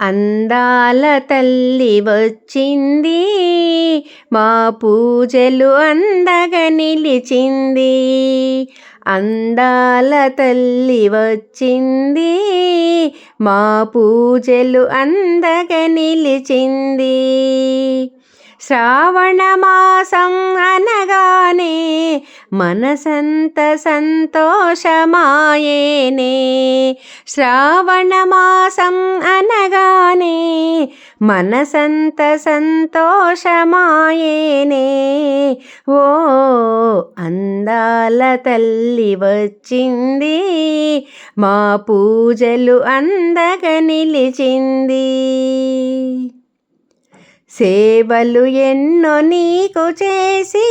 అందాల తల్లి వచ్చింది. మా పూజలు అందగా నిలిచింది. అందాల తల్లి వచ్చింది. మా పూజలు అందగా నిలిచింది. శ్రావణ మాసం అనగానే మనసంత సంతోషమాయేనే. శ్రావణ మాసం మనసంత సంతోషమాయేనే. ఓ అందాల తల్లి వచ్చింది మా పూజలు అందగ నిలిచింది. సేవలు ఎన్నో నీకు చేసి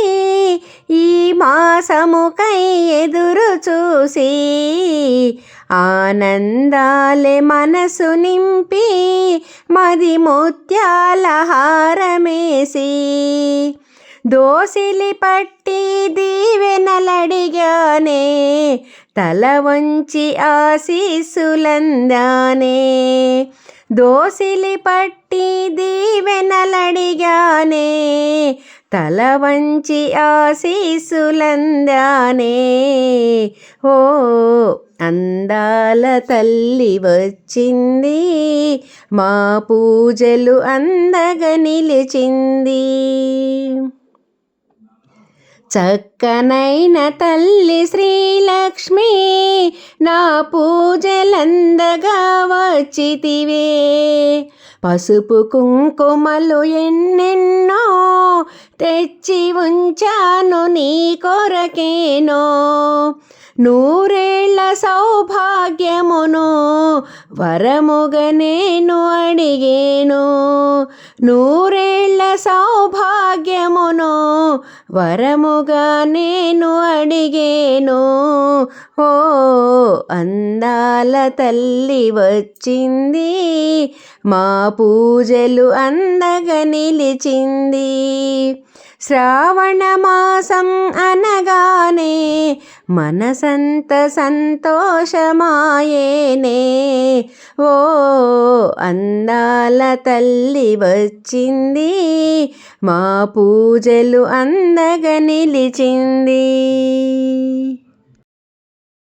ఈ మాసముకై ఎదురు చూసి ఆనందాలే మనసు నింపి మది ముత్యాల హారమేసి. దోసిలి పట్టి దీవెనలడిగానే తల వంచి ఆశీస్సులందానే. దోసిలి పట్టి దీవెనలడిగానే తల వంచి ఆశీసులందానే. ఓ అందాల తల్లి వచ్చింది మా పూజలు అందగా నిలిచింది. చక్కనైన తల్లి శ్రీలక్ష్మి నా పూజలందగా వచ్చితివే పసుపు కుంకుమలు ఎన్నెన్నో తెచ్చి ఉంచాను నీ కొరకేనో. నూరేళ్ళ సౌభాగ్యమును వరముగ నేను అడిగేను నూరేళ్ళ సౌభాగ్యమును వరముగా నేను అడిగేను. ఓ అందాల తల్లి వచ్చింది మా పూజలు అందగ నిలిచింది. శ్రావణమాసం అనగానే మనసంత సంతోషమాయేనే. ఓ అందాల తల్లి వచ్చింది మా పూజలు అందగ నిలిచింది.